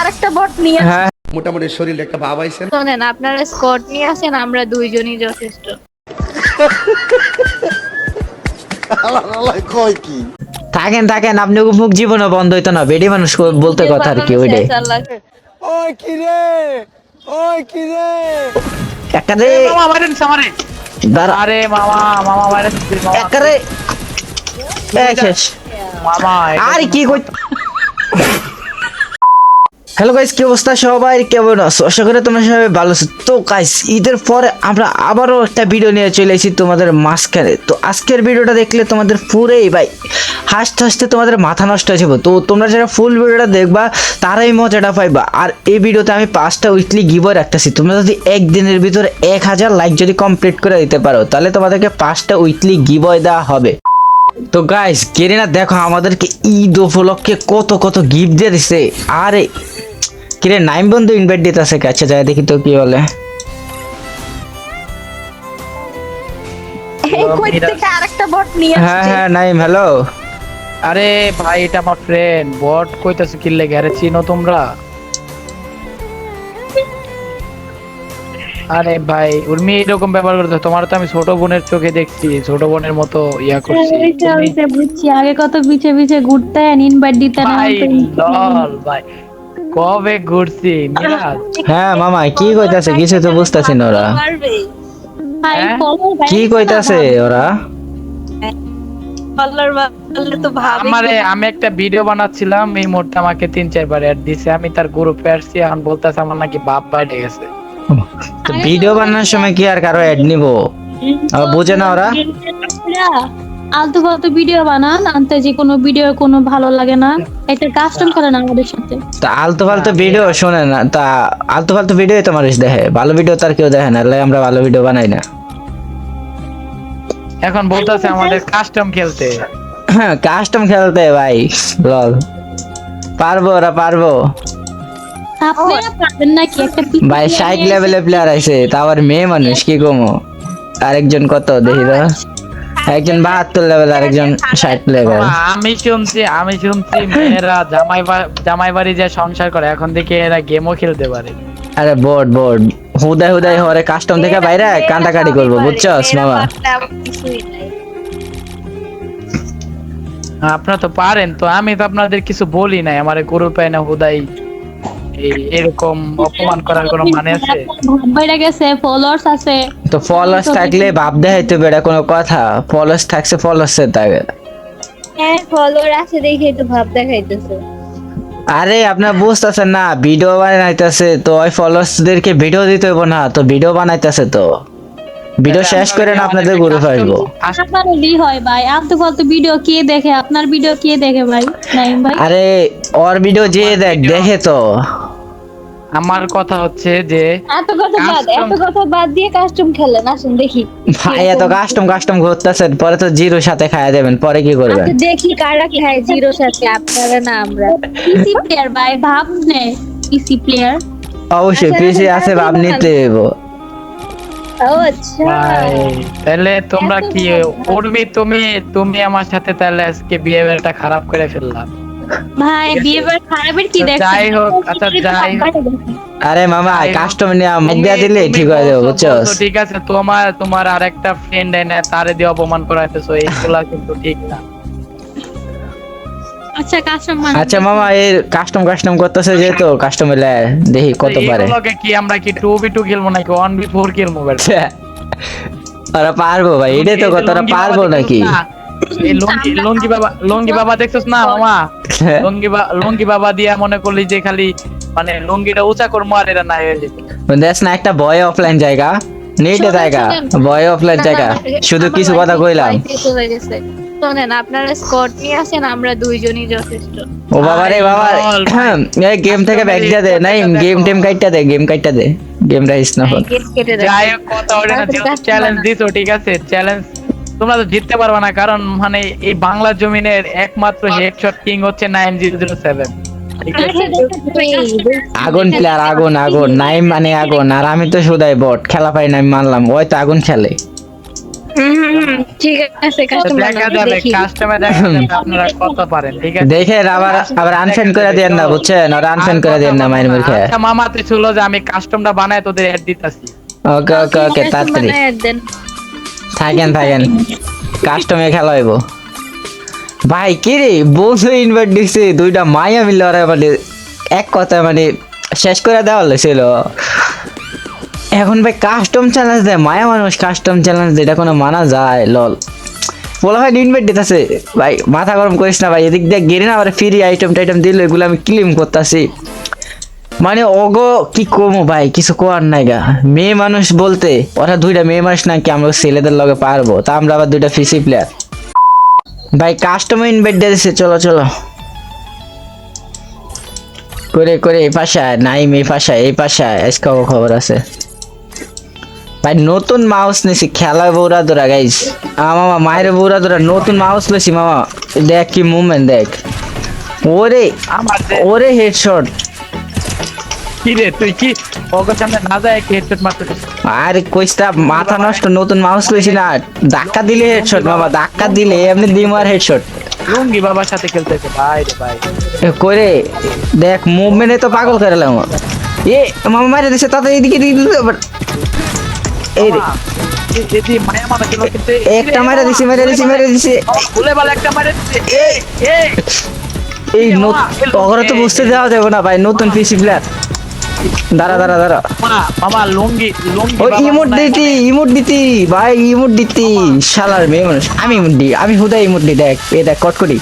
আরেকটা বট নিয়ে হ্যাঁ। মোটামুটি শরীরে একটা ভাব আইছে শোনেন আপনারা স্কট নিয়ে আসেন আমরা দুইজনই যথেষ্ট। কয় কি থাকেন থাকেন আপনি মুখ জীবনও বন্ধ হইতো না? বেডি মানুষ বলতে কথা আর কি ওইটাই। ওই কি রে? ওই কি রে? একটা রে। মামা মারেন সামারে আরে মামা মামা মারেন মামা। একটা রে। শেষ। মামা আর কি কই হ্যালো গাইস কি অবস্থা? সবাই কেমন আছো? আশা করি তোমরা সবাই ভালো আছো। তো গাইস ঈদের পরে আমরা আবারও একটা ভিডিও নিয়ে চলে এসেছি তোমাদের মাঝখানে। তো আজকের ভিডিওটা দেখলে তোমাদের পুরেই ভাই, হাসতে হাসতে তোমাদের মাথা নষ্ট হয়ে যাবে। তো তোমরা যারা ফুল ভিডিওটা দেখবা, তারাই মজাটা পাইবা। আর এই ভিডিওতে আমি পাঁচটা উইকলি গিভও রাখতেছি। তোমরা যদি একদিনের ভিতরে এক হাজার লাইক যদি কমপ্লিট করে দিতে পারো, তাহলে তোমাদেরকে পাঁচটা উইকলি গিভয় দেওয়া হবে। তো গাইস কেরিনা দেখো আমাদেরকে ঈদ উপলক্ষে কত কত গিফট দিয়ে দিছে। আরে কিরে নাইম বন্ধু ইনভাইট দিতেছে কাছে যায় দেখি তো কি বলে। এই কই থেকে আরেকটা বট নিয়ে হ্যাঁ হ্যাঁ নাইম হ্যালো আরে ভাই এটা আমার ফ্রেন্ড বট কইতাছে কি লেগে আরে চিনো তোমরা? আরে ভাই উর্মি এরকম ব্যবহার করতে তোমার তো আমি ছোট বোনের চোখে দেখছি ছোট বোনের মতো ইয়া করছি। তুমি- ওইটা বুঝছি আগে কত পিছে পিছে ঘুরতেন ইনভাইট দিতেন ভাই এখন তো লল ভাই কবে ঘুরছি মিরাজ? হ্যাঁ মামা কি কইতাছে? কিছু তো বুঝতাছি না ওরা। ভাই হ্যাঁ? কি কইতাছে ওরা? পার্লার বানালে তো ভাবে আমারে আমি একটা ভিডিও বানাচ্ছিলাম এই মুহূর্তে আমাকে তিন চারবার অ্যাড দিছে। আমি তার গ্রুপে আসছি এখন বলতেছে আমার নাকি বাপ বাইরে গেছে। তো ভিডিও বানানোর সময় কি আর কারও অ্যাড নিব? বুঝে না ওরা। আলতু ফালতু ভিডিও বানান আনতে যে কোনো ভিডিও কোনো ভালো লাগে না একটা কাস্টম করেন আমাদের সাথে। তা আলতু ফালতু ভিডিও শোনে না তা আলতু ফালতু ভিডিও তো মানুষ দেখে ভালো ভিডিও তার কেউ দেখে না লাই আমরা ভালো ভিডিও বানাই না। এখন বলতেছে আমাদের কাস্টম খেলতে। হ্যাঁ কাস্টম খেলতে ভাই লল। পারব ওরা পারব। আপনারা পারবেন নাকি? একটা ভাই ষাট লেভেলের প্লেয়ার আছে মেয়ে মানুষ কি কমো? আরেকজন কত দেখি তো। একজন বাহাত্তর লেভেল আরেকজন ষাট লেভেল আমি শুনছি আমি শুনছি মেয়েরা জামাই জামাই বাড়ি যে সংসার করে এখন থেকে এরা গেমও খেলতে পারে। আরে বোর্ড বোর্ড হুদাই হুদাই হরে কাস্টম থেকে বাইরে কান্দাকাটি করব বুঝছস মামা? আপনারা তো পারেন তো আমি তো আপনাদের কিছু বলি নাই আমার গ্রুপে না হুদাই। এরকম অপমান করার কোনো মানে আছে? গেছে ফলোয়ার্স আছে তো ফলোয়ার্স থাকলে ভাব বেড়া কোনো কথা ফলোয়ার্স থাকছে ফলোয়ার্স হ্যাঁ ফলোয়ার আছে দেখে তো ভাব দেখাইতেছে আরে আপনার বুঝতেছেন না ভিডিও বানাইতেছে তো ওই ফলোয়ার্সদেরকে ভিডিও দিতে হইব না তো ভিডিও বানাইতেছে তো ভিডিও শেষ করে না আপনাদের গ্রুপে আসব আপনারই হয় ভাই আলতু ফালতু ভিডিও কে দেখে আপনার ভিডিও কে দেখে ভাই নাইম ভাই আরে ওর ভিডিও যে দেখ দেখে তো আমার কথা হচ্ছে যে এত কথা বাদ এত কথা বাদ দিয়ে কাস্টম খেলেন আসুন দেখি। ভাই এত কাস্টম কাস্টম করতেছেন পরে তো জিরোর সাথে খাইয়া দেবেন পরে কি করবেন? আচ্ছা দেখি কারা খায় জিরো সাথে আপনারা না আমরা। পিসি প্লেয়ার ভাই ভাব নে পিসি প্লেয়ার অবশ্যই আচ্ছা, পিসি আচ্ছা, আছে আচ্ছা, ভাব আচ্ছা। নিতে ও আচ্ছা। ভাই, তাহলে তোমরা কি। উর্মি তুমি তুমি আমার সাথে তাহলে আজকে বিহেভিয়ারটা খারাপ করে ফেললাম ভাই বিয়েবার খারাপের কি তো যাই হোক, আচ্ছা, যাই হোক। আরে মামা কাস্টম নিয়ে মুখ দিয়া দিলে ঠিক হয়ে যাবে বলছো ঠিক আছে তোমার তোমার আরেকটা ফ্রেন্ড এনে তারে দিয়ে অপমান করাইতেছো এইগুলা কিন্তু ঠিক না। আচ্ছা কাস্টম আচ্ছা মামা এই কাস্টম কাস্টম করতেছে যেহেতু কাস্টম এলে দেখি কত পারে। কি আমরা কি টু বি টু খেলব নাকি ওয়ান বি ফোর খেলব? বেটা? ওরা পারব ভাই তো ওরা পারব নাকি? এই লঙ্গি লঙ্গি বাবা লঙ্গি বাবা দেখছিস না মামা? লঙ্গি বা লঙ্গি বাবা দিয়া মনে করলি যে খালি মানে লঙ্গিটা উঁচা আর এরা না হয়ে যেত দেখ না একটা বয় অফলাইন জায়গা। নেটে জায়গা। বয় অফলাইন জায়গা। শুধু কিছু কথা কইলাম। শোনেন আপনারা স্কট নিয়ে আসেন আমরা দুইজনই যথেষ্ট। ও বাবা রে বাবা। এই গেম থেকে দে। নাই গেম টেম কাইটটা দে গেম দে। গেম রাইস না হোক গেট কেটে দেন যাই হোক কথা ওটা না চ্যালেঞ্জ। দিছো ঠিক আছে? চ্যালেঞ্জ তোমরা তো জিততে পারবে না কারণ মানে এই বাংলা জমিনের একমাত্র হেডশট কিং হচ্ছে নাইন জিরো জিরো সেভেন। ঠিক আছে। আগুন প্লেয়ার আগুন আগুন। নাইম মানে আগুন। আর আমি তো শুধাই বট খেলা পাই না আমি মানলাম ওই তো আগুন খেলে। দেখা যাবে দেখি। কাস্টমার দেখা যাবে আপনারা কত পারেন ঠিক আছে? দেখেন আবার আবার আনফ্যান করে দেন না বুঝছেন? ওরা আনফ্যান করে দেন না মায়ের মুখে আচ্ছা মামা তুই ছিল যে আমি কাস্টমটা বানায় তোদের অ্যাড দিতাছি। ওকে ওকে ওকে তাড়াতাড়ি। থাকেন থাকেন। কাস্টমে খেলা হইব। ভাই, কি রে? বন্ধু ইনভাইট দিছে, দুইটা মাইয়া মিলে ওরা মানে এক কথা মানে শেষ করে দেওয়া ছিল এখন ভাই কাস্টম চ্যালেঞ্জ দেয়, মায়া মানুষ কাস্টম চ্যালেঞ্জ দেয়, এটা কোনো মানা যায় লল বলা হয় ইনভাইট দিতেছে। ভাই, মাথা গরম করিস না ভাই, এদিক দিয়ে গেড়ে না, আবার ফ্রি আইটেম টাইটেম দিল, এগুলো আমি ক্লেম করতেছি। মানে ওগো কি কমো ভাই, কিছু কোয়ার নাই গা। মেয়ে মানুষ বলতে, ওরা দুইটা মেয়ে মানুষ নাকি আমরা ছেলেদের লগে পারব, তা আমরা আবার দুইটা ফিসি প্লেয়ার ভাই কাস্টমার ইনভাইট দিয়েছে চলো চলো। করে করে, এই পাশায়, নাইম এই পাশায় এই পাশায়, আজকে খবর আছে। ভাই, নতুন মাউস নিছি খেলা বৌরা দোরা গাইস মামা, মায়ের বৌরা দোরা, নতুন মাউস লইছি, মামা। দেখ কি মুভমেন্ট দেখ। ওরে ওরে হেডশট কি রে তুই কি ওগো সামনে না যায় কি হেডসেট মারতেছিস? আরে কইস্তা মাথা নষ্ট নতুন মাউস লইছি না। ধাক্কা দিলে হেডশট বাবা ধাক্কা দিলে এমনি দিমার হেডশট লুঙ্গি বাবার সাথে খেলতেছে ভাই রে ভাই। করে দেখ মুভমেন্টে তো পাগল করে লাম এ মামা মারে দিছে তাতে এদিকে এদিকে দিতে এই রে। একটা মারে দিছি মারে দিছি মারে দিছি। ভুলে ভালো একটা মারে দিছে এই এই। এই ওরা তো বুঝতে দেওয়া যাবে না ভাই নতুন পিসি প্লেয়ার দাঁড়া দাঁড়া দাঁড়া। মামা লুঙ্গি লুঙ্গি ওই ইমোট দিতি ইমোট দিতি ভাই ইমোট দিতি। শালার মেয়ে মানুষ। আমি ইমোট দিই আমি হুদা ইমোট দিই দেখ এ দেখ কটকটি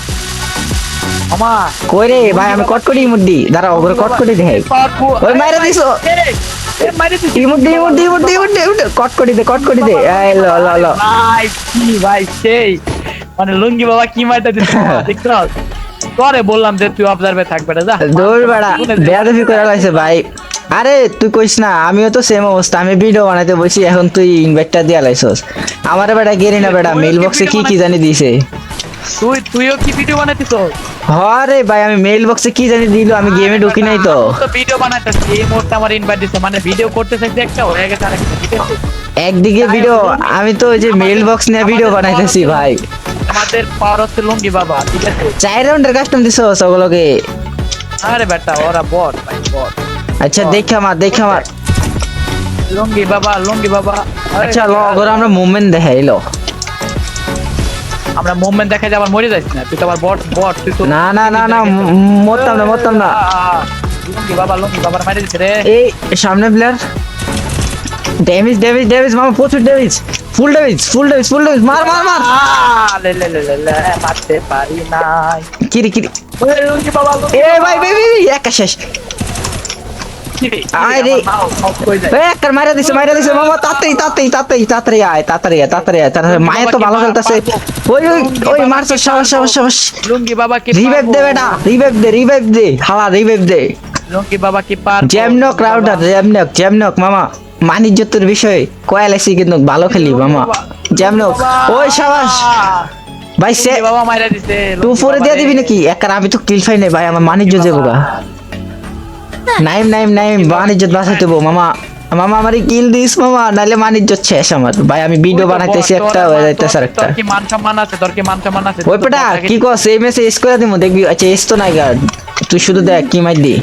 মামা কই রে ভাই আমি কটকটি ইমোট দিই দাঁড়া ওগুলো কটকটি দেখ ওই মাইরা দিছো। দিছো। ইমোট দে ইমোট দে ইমোট দে ইমোট দে কটকটি দে। কটকটি দে এই ল ল ল। ভাই কি ভাই সেই। মানে লুঙ্গি বাবা কি দেখছ করে বললাম যে তুই অবজার্ভে থাকবে না যা। দৌড় বেড়া বেয়াদবি করে লাইছে ভাই। আরে তুই কইস না আমিও তো সেম অবস্থা আমি ভিডিও বানাইতে বসি এখন তুই ইনভাইটটা দিয়া লাইছস। আমার বেটা গেরি না বেটা মেল বক্সে কি কি জানি দিছে। তুই তুইও কি ভিডিও বানাইতিস হরে ভাই আমি মেল বক্সে কি জানি দিল আমি গেমে ঢুকি নাই তো। তো ভিডিও বানাইতেছি এই মুহূর্তে আমার ইনভাইট দিছে মানে ভিডিও করতে যে একটা হয়ে গেছে আরেকটা ঠিক আছে? একদিকে ভিডিও আমি তো ওই যে মেল বক্স নিয়ে ভিডিও বানাইতেছি ভাই। আমাদের পাওয়ার হচ্ছে লুঙ্গি বাবা ঠিক আছে? চার রাউন্ডের কাস্টম দিছো ওগুলোকে। আরে বেটা ওরা বট ভাই বট আচ্ছা দেখা মার দেখা মার লুঙ্গি বাবা লুঙ্গি বাবা আচ্ছা ল ওগুলো আমরা মুভমেন্ট দেখাই লো আমরা মুভমেন্ট দেখা যায় আবার মরে যাইস না তুই তো আবার বট বট তুই তো না না না না মরতাম না মরতাম না লুঙ্গি বাবা লুঙ্গি বাবার মারি দিছে রে এই সামনে প্লেয়ার ড্যামেজ ড্যামেজ ড্যামেজ মামা প্রচুর damage full damage full damage full damage মার মার মার লে লে লে লে মারতে পারি নাই কিরি কিরি ওরে লুঙ্গি বাবা এ ভাই ভাই, একা শেষ? আরে। আমার mouse, mouse কই যায়? এ একটা মারা দিছে মারা দিছে। মামা তাড়াতাড়ি তাড়াতাড়ি তাড়াতাড়ি তাড়াতাড়ি আয় তাড়াতাড়ি আয় তাড়াতাড়ি আয়। তাড়াতাড়ি মায়ে তো ভালো খেলতেছে। ওই ওই ওই মারছে সাবাস সাবাস সাবাস লুঙ্গি বাবা কি রিভাইভ দে বেটা রিভাইভ দে রিভাইভ দে। হালা রিভাইভ দে। লুঙ্গি বাবা কি পার জ্যামনক রাউটার জ্যামনক জ্যামনক মামা। মানিজ্যতের বিষয় কয়ালাইছি কিন্তু ভালো খেলি মামা। জ্যামনক ওই সাবাস। ভাই সে বাবা মাইরা দিছে ফোরে বাবা দিয়ে দিবি নাকি? একার আমি তো কিল ফাই নাই ভাই আমার মানিজ্য যাব গা নাইম নাইম নাইম বাণিজ্য বাঁচাতে বো মামা। মামা আমারই কিল দিস মামা নাইলে মানিজ্য শেষ আমার। ভাই আমি ভিডিও বানাইতেছি একটা হয়ে যাইতেছে তোর- একটা কি মান সম্মান আছে? তোর কি মান সম্মান আছে? ওই তুই পেটা কি কস এই মেসে এস করে দিমু দেখবি আচ্ছা এস তো নাই গা। তুই শুধু দেখ কি মাই দি।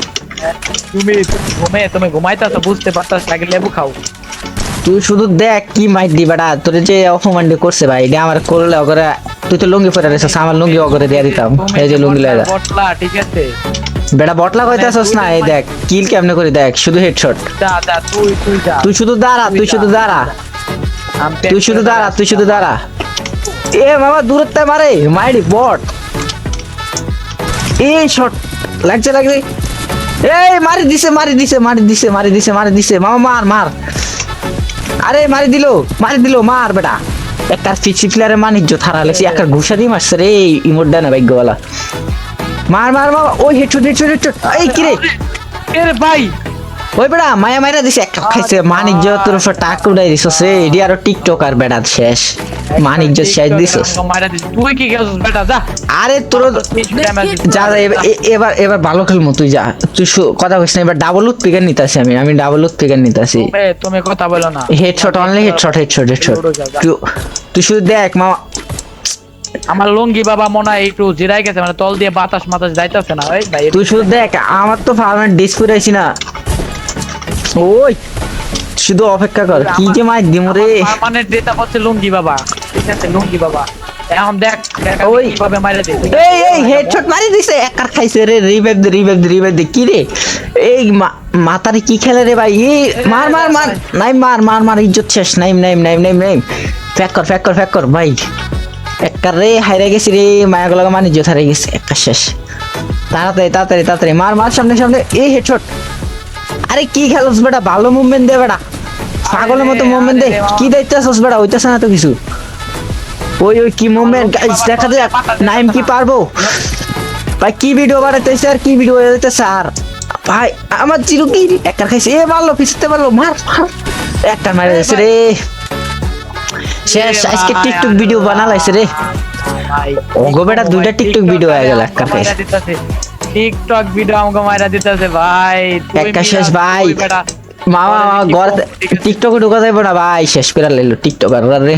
তুমি ঘুমে তুমি ঘুমাইতাছো বুঝতে পারতাছ আগে লেবু খাও। তুই শুধু দেখ কি মাই দি বেটা। তোর যে অপমান করছে ভাই এটা আমার করলে অগরে তুই তো লুঙ্গি পরে রেছিস আমার লুঙ্গি অগরে দিয়ে দিতাম। এই যে লুঙ্গি লাগা ঠিক আছে। বেটা বটলা কইতাছস না এই দেখ কিল কেমনে করে দেখ শুধু হেডশট তুই তুই তুই শুধু দাঁড়া তুই শুধু দাঁড়া। তুই শুধু দাঁড়া তুই শুধু দাঁড়া। এ মামা দূরত্বে মারে মাইরি বট এই শট লাগছে লাগছে। এই মারি দিছে মারি দিছে মারি দিছে মারি দিছে মারি দিছে। মামা মার মার। আরে মারি দিল মারি দিল মার বেটা। একটা ফিক্সি প্লেয়ারে মানিজ্য থারা লেছি একটা ঘুষা দিয়ে মারছে রে ইমোট দেয় না ভাগ্যওয়ালা মার মার মার। ওই হেডশট হেডশট হেডশট এই কিরে এর ভাই। ওই বেড়া মায়া মাইরা দিছে। একটা খাইছে। মানিজ্য তোর উপর টাকা উড়াই দিছ সে এডি আরও টিকটক আর বেড়া শেষ। মানিজ্য শেষ দিছস তুই কি গেছিস বেটা? যা। আরে তোর যা যা, এবার- এবার এবার ভালো খেলমু তুই যা। তুই কথা কইস না এবার ডাবল উৎ পিকার নিতাছি আমি। আমি ডাবল উৎ পিকার নিতাছি। তুমি কথা বলো না। Headshot only headshot headshot headshot তুই তুই শুধু দেখ মামা। আমার লুঙ্গি বাবা মনে হয় একটু জিরাই গেছে মানে তল দিয়ে বাতাস মাতাস যাইতেছে না ওই ভাই। তুই শুধু দেখ আমার তো ফার্মের না। ওই। শুধু অপেক্ষা কর কি যে মাই দিম রে। মানে ডেটা হচ্ছে লুঙ্গি বাবা। ঠিক আছে লুঙ্গি বাবা। এখন দেখ ওই। কীভাবে মাইরা দিই এই এই হেডশট মারি দিছে একার খাইছে রে রিভাইভ দে রিভাইভ দে রিভাইভ দে কি রে? এই মাতারে কি খেলে রে ভাই? এই মার মার মার। নাই মার মার মার ইজ্জত শেষ নাইম নাইম নাইম নাইম নাইম ফ্যাক কর ফ্যাক কর ফ্যাক কর ভাই। একার রে হাইরে গেছি রে মায়া গুলো মানে ইজ্জত হারিয়ে গেছে। একার শেষ। তাড়াতাড়ি তাড়াতাড়ি তাড়াতাড়ি মার মার সামনে সামনে। এই হেডশট আরে কি খেলোস বেটা ভালো মুভমেন্ট দে বেটা। পাগলের মতো মুভমেন্ট দে। কি দেখতেছস বেটা হইতেছে না তো কিছু। ওই ওই কি মুভমেন্ট গাইস দেখা যাক। নাইম কি পারব? ভাই কি ভিডিও বানাইতেছে আর কি ভিডিও বানাইতেছে? আর ভাই আমার জিরো কি একটা খাইছে। এ মারলো পিছতে পারল মার মার। একটা মারে দিয়েছে রে। শেষ আজকে টিকটক ভিডিও বানালাইছে রে। ভাই ওগো বেটা দুইটা টিকটক ভিডিও হয়ে গেল একটা খাইছে টিকটক ভিডিও আমাকে মাইরা দিতেছে ভাই একটা শেষ ভাই। মামা ঘর টিকটকে ঢুকা যাইব না ভাই শেষ করে লাইলো টিকটক আর রে।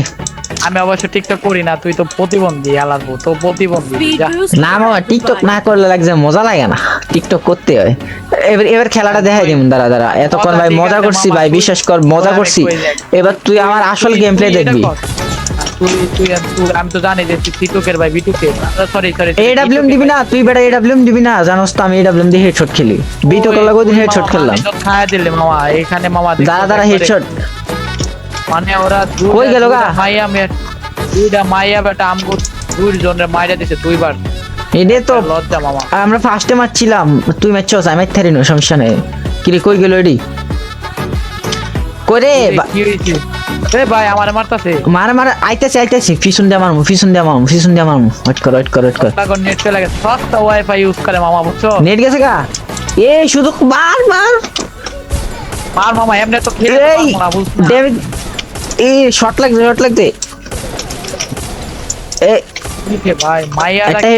আমি অবশ্য টিকটক করি না তুই তো প্রতিবন্ধী আলাদা তো প্রতিবন্ধী না মামা টিকটক না করলে লাগছে মজা লাগে না। টিকটক করতে হয়। এবার এবার খেলাটা দেখাই দিম দাঁড়া দাঁড়া। এতক্ষণ ভাই মজা করছি ভাই বিশ্বাস কর মজা করছি। এবার তুই আমার আসল গেম প্লে দেখবি। তুই তুই তুই আমি তো জানি যে টিকটকের ভাই বিটুকে সরি সরি এডাব্লিউএম দিবি না তুই বেটা এডাব্লিউএম দিবি না জানোস তো আমি এডাব্লিউএম দিয়ে হেডশট খেলি। হেডশট খেললাম? খায় দিলে মামা এখানে মামা দাঁড়া দাঁড়া হেডশট মানে ওরা কই গেল গা? মাইয়া মেয়ে দুইটা মাইয়া বেটা আমগো দুই জনের মাইরা দিছে দুইবার। এডে তো লজ্জা মামা। আমরা ফার্স্টে মারছিলাম তুই ম্যাচ আমি থারি না সমস্যা নেই। কিরে কই গেল এডি? করে কি এ ভাই আমার মারতাছে? মারা মারা আইতেছে আইতেছে ফিসুন দিয়ে মারমু ফিসুন দিয়ে মারমু ফিসুন দিয়ে মারমু। ওয়েট কর ওয়েট কর ওয়েট কর। তারপর নেট চলে গেছে। সস্তা ওয়াইফাই ইউজ করে মামা বুঝছ? নেট গেছে গা? এ শুধু মার মার। মার মামা এমনি তো খেলে না, বুঝছ এই শট লাগছে শট লাগছে এ ভাই মাইয়া একটা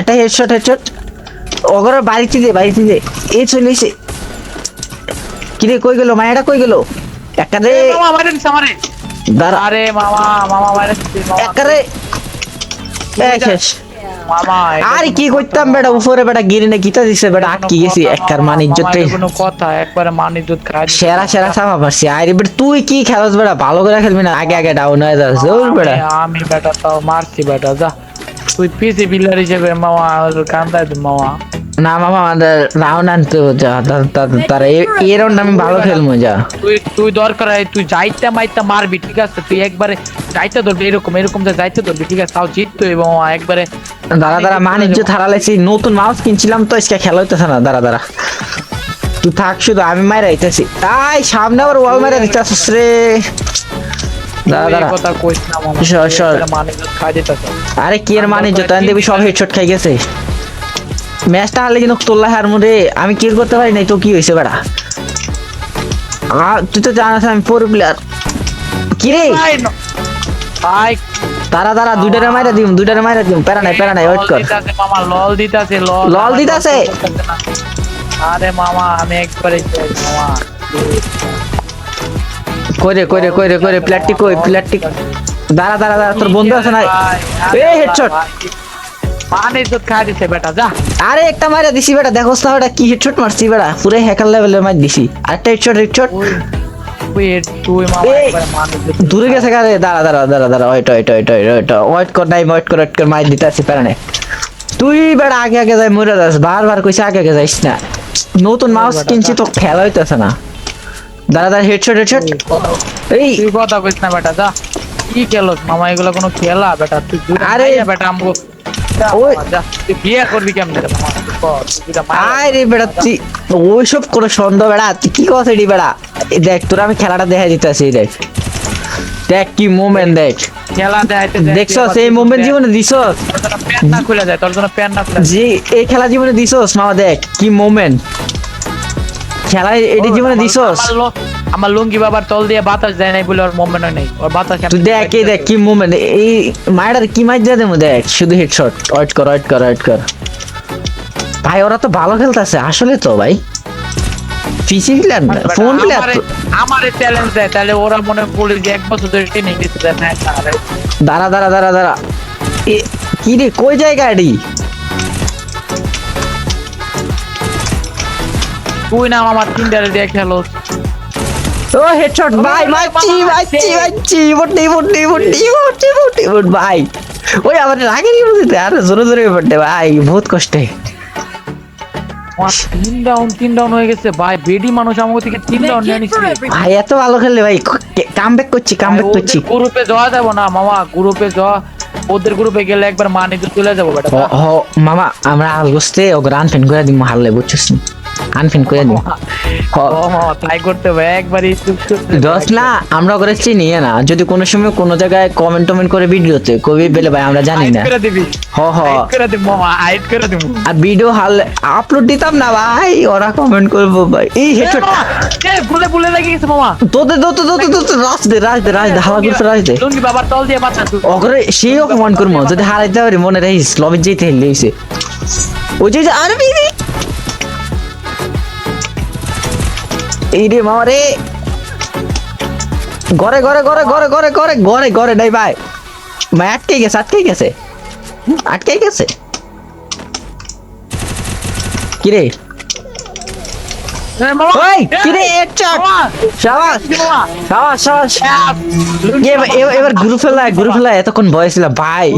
একটা হেডশট হেডশট ওগর বাড়িতে দে বাড়িতে দে। এই চলে এসে। কিরে কই গেল? মায়াটা কই গেল? একটা রে। এ মামা আরে মামা মামা একটা রে। শেষ। আর কি করতাম বেটা? উপরে বেটা গিরি না গীতা দিছে বেটা আটকি গেছি একটার মান ইজ্জত কোনো কথা একবারে মান ইজ্জত খাই সেরা সেরা চাপা পারছি। আরে বেটা তুই কি খেলাস বেটা? ভালো করে খেলবি না? আগে আগে ডাউন হয়ে বেটা। আমি- বেটা তাও মারছি বেটা যা। তুই পিসি বিল্লার হিসেবে মামা কান্দাই মামা। না মামা আমাদের রাউন্ড আনতে যা তারা এই রাউন্ড আমি ভালো খেলব যা। তুই তুই দরকার হয় তুই যাইতে মাইতে মারবি ঠিক আছে? তুই একবারে যাইতে ধরবি এরকম এরকম যে যাইতে ধরবি ঠিক আছে? তাও জিততো এবং একবারে দাঁড়া দাঁড়া মান ইজ্জত হারালাইছি নতুন মাউস কিনছিলাম তো আজকে খেলা হইতেছে না দাঁড়া দাঁড়া। তুই থাক শুধু আমি মাইরা আইতেছি তাই সামনে আবার ওয়াল রে। সর। মান খাই দিতেছ। আরে কি এর মান আমি দেখবি সব হেডশট খাই গেছে। ম্যাচটা হারলে কিন্তু তোল্লা হারমু রে আমি কি করতে পারি নাই তো কি হয়েছে বেড়া? তুই তো জানাস আমি ফোর প্লেয়ার কি রে? ভাই ন- ভাই। তারা তারা দুইটারে মাইরা দিম দুইটারে মাইরা দিম। প্যারা নাই প্যারা নাই ওয়েট কর। মামা লল দিতাছে লল। লল দিতাছে? আরে মামা আমি একবারে শেষ, মামা। কইরে কইরে কইরে কইরে প্লেটটি কই দাঁড়া দাঁড়া দাঁড়া তোর বন্ধু আছে না? এ হেডশট মান ইজ্জত খাই দিছে বেটা যা আরে একটা দিছি বেটা দেখোস না কি হেডশট মারছি বেটা পুরো হ্যাকার লেভেলের মার দিছি আরেকটা হেডশট হেডশট তুই তুই এ- তুই মামা এই, একবারে মান ইজ্জত দূরে গেছে গারে দাঁড়া দাঁড়া দাঁড়া দাঁড়া wait wait wait wait wait wait কর নাই ওয়েট কর ওয়েট কর মার দিতে আছি প্যারা তুই বেটা আগে আগে যাই মরে যাস বারবার কইছে আগে আগে যাইস না নতুন মাউস কিনছি তো খেলা হইতেছে না দাঁড়া দাঁড়া হেডশট হেডশট এই তুই কথা কইস না বেটা যা কি খেলোস মামা এগুলো কোনো খেলা বেটা তুই আরে, বেটা আমগো ওইসব করে সন্দেহ বেড়া। কি কথা রে বেড়া দেখ তোরা আমি খেলাটা দেখা দিতেছি দেখ। দেখ কি মোমেন্ট দেখ। খেলা দেখছ সেই মোমেন্ট জীবনে দিছস? না খুলে যায় তোর জন্য প্যান না জি এই খেলা জীবনে দিছস? মামা দেখ কি মোমেন্ট খেলা এটি জীবনে দিছস? আমার লুঙ্গি বাবার তল দিয়ে বাতাস দেয় নাই বলে ওর মোমেন্ট নাই। ওর বাতাস তুই দেখ এই দেখ কি মোমেন্ট এই মায়ের কি মাইর যা দেবো? দেখ শুধু হেডশট ওয়েট কর ওয়েট কর ওয়েট কর। ভাই ওরা তো ভালো খেলতেছে আসলে তো ভাই। পিসি প্লেয়ার না ফোন প্লেয়ার আমার চ্যালেঞ্জ দেয় তাহলে ওরা মনে করে যে এক বছর ধরে ট্রেনিং দিতে দেয় না দাঁড়া দাঁড়া দাঁড়া দাঁড়া। কি রে কই জায়গা এডি তুই না আমার তিনটারে দিয়ে খেলো। ও হেডশট ভাই মারছি মারছি মারছি বটে বটে বটে বটে বটে বট ভাই। ওই আমার রাগে নি বুঝতে আর জোরে জোরে বটে ভাই বহুত কষ্টে। তিন ডাউন তিন ডাউন হয়ে গেছে ভাই বেডি মানুষ আমার থেকে তিন ডাউন নিয়ে নিচ্ছে। ভাই এত ভালো খেললে ভাই কাম ব্যাক করছি কাম ব্যাক করছি। গ্রুপে যাওয়া যাব না মামা গ্রুপে যাওয়া ওদের গ্রুপে গেলে একবার মানে তো চলে যাব বেটা মামা আমরা আগস্টে ওকে আনফিন করে দিম হারলে বুঝছিস? আনফিন করে ও তাই করতে হবে একবারই। দশ না আমরা করে চিনি না। যদি কোনো সময় কোনো জায়গায় কমেন্ট টমেন্ট করে ভিডিওতে কবি ভাই আমরা জানি না। হ আর ভিডিও হারলে আপলোড দিতাম না ভাই ওরা কমেন্ট করব ভাই। এই হেডশট ভুলে ভুলে লেগে গেছে মামা। রাজ দে রাজ দে রাজ দে হাওয়া করতে রাজ দে। লুঙ্গি বাবার তল দিয়ে সেই অপমান করব যদি হারাইতে পারি মনে রাখিস লবে যেতে হেলে হইছে। ওই যে আরে এই রে মামা ঘরে ঘরে ঘরে ঘরে ঘরে ঘরে ঘরে ঘরে নাই ভাই। ভাই আটকে গেছে আটকে গেছে। আটকে গেছে। কিরে এবার গ্রুপ ফেলা গ্রুপ ফেলা এতক্ষণ ভয় ছিল ভাই।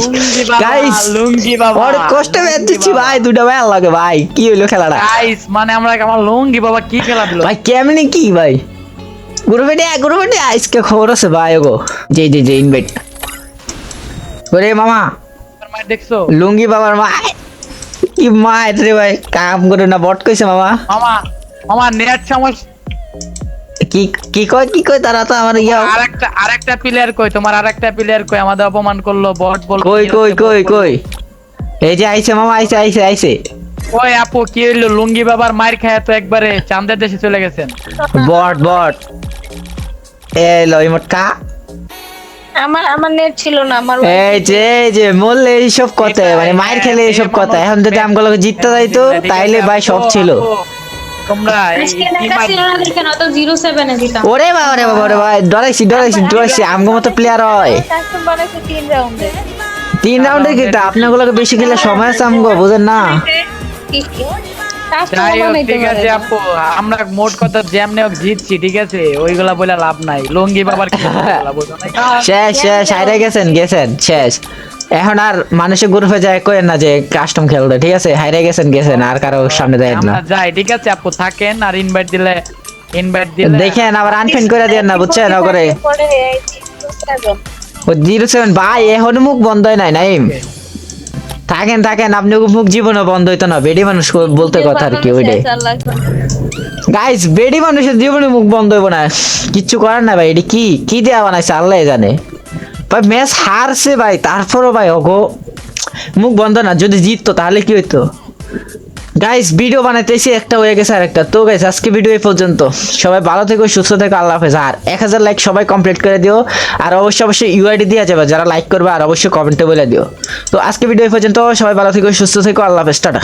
গাইস লুঙ্গি বাবা অনেক কষ্ট পেয়ে দিচ্ছি ভাই দুটা ভাই লাগে ভাই কি হইল খেলাটা? গাইস মানে আমরা আমার লুঙ্গি বাবা কি খেলা দিল? ভাই কেমনি কি ভাই? গ্রুপে নিয়ে গ্রুপে নিয়ে আজকে খবর আছে ভাই ওগো। জি জি জি ইনভাইট ওরে মামা। দেখছ? লুঙ্গি বাবার মা কি মা রে ভাই কাম করে না বট কইছে মামা। মামা মামা নেট সমস্যা কি কি কয় কি কয়? তারা তো আমার ইয়া আরেকটা আরেকটা প্লেয়ার কই? তোমার আরেকটা প্লেয়ার কই? আমাদের অপমান করল বট বল কই কই কই কই? এই যে আইছে মামা আইছে আইছে আইছে। ওই আপু কি হইল? লুঙ্গি বাবার মার খায় তো একবারে চাঁদের দেশে চলে গেছেন। বট বট। এলো ইমটকা আমার আমার নেট ছিল না আমার এই যে এই যে মরলে এইসব কথা মানে মায়ের খেলে এইসব কথা। এখন যদি আমগুলোকে জিততে যাইতো তাইলে ভাই সব ছিল। তোমরা এই আজকে কি দেখা মার- ছিল না দেখে না তো জিরো সেভেনে দিতাম ওরে বাবা রে বাবা রে ভাই ডরাইছি ডরাইছি ডরাইছি আমগো মতো প্লেয়ার হয়। তিন রাউন্ডে তিন আপনাগুলোকে বেশি খেলে সময় আছে আমগো বুঝেন না? কাস্টম যাই হোক বানাইতে ঠিক আছে আপু আমরা মোট কথা যেমনি হোক জিতছি ঠিক আছে? ওইগুলা বলে লাভ নাই। লুঙ্গি বাবার? শেষ শেষ হাইরে গেছেন গেছেন শেষ। এখন আর মানুষের গ্রুপে যায় করেন না যে কাস্টম খেলতে ঠিক আছে? হাইরে গেছেন গেছেন আর কারও সামনে দেয় না। আমরা যাই ঠিক আছে আপু থাকেন আর ইনভাইট দিলে ইনভাইট দিলে দেখেন আবার আনফিন করে দেন না বুঝছেন পরে ও জিরো সেভেন ভাই এখন মুখ বন্ধ হয় নাই নাইম? থাকেন থাকেন আপনি মুখ জীবনও বন্ধ হইতো না বেডি মানুষ বলতে কথা আর কি ওইটাই। গাইস বেডি মানুষের জীবনে মুখ বন্ধ হইব না কিচ্ছু করার না ভাই এটি কি কি দেওয়া বানাইছে আল্লাহ জানে। ভাই ম্যাচ হারছে ভাই, তারপরও ভাই, ওগো, মুখ বন্ধ না, যদি জিততো তাহলে কি হইতো? গাইস ভিডিও বানাইতেছি, একটা হয়ে গেছে আর একটা তো গাইস আজকে ভিডিও এই পর্যন্ত। সবাই ভালো থেকো, সুস্থ থেকো, আল্লাহ হাফেজ। আর এক হাজার লাইক সবাই কমপ্লিট করে দিও। আর অবশ্যই অবশ্যই ইউআইডি দেওয়া যাবে, যারা লাইক করবে, আর অবশ্যই কমেন্টে বলে দিও। তো আজকে ভিডিও এই পর্যন্ত, সবাই ভালো থেকো, সুস্থ থেকো, আল্লাহ হাফেজ, টাটা।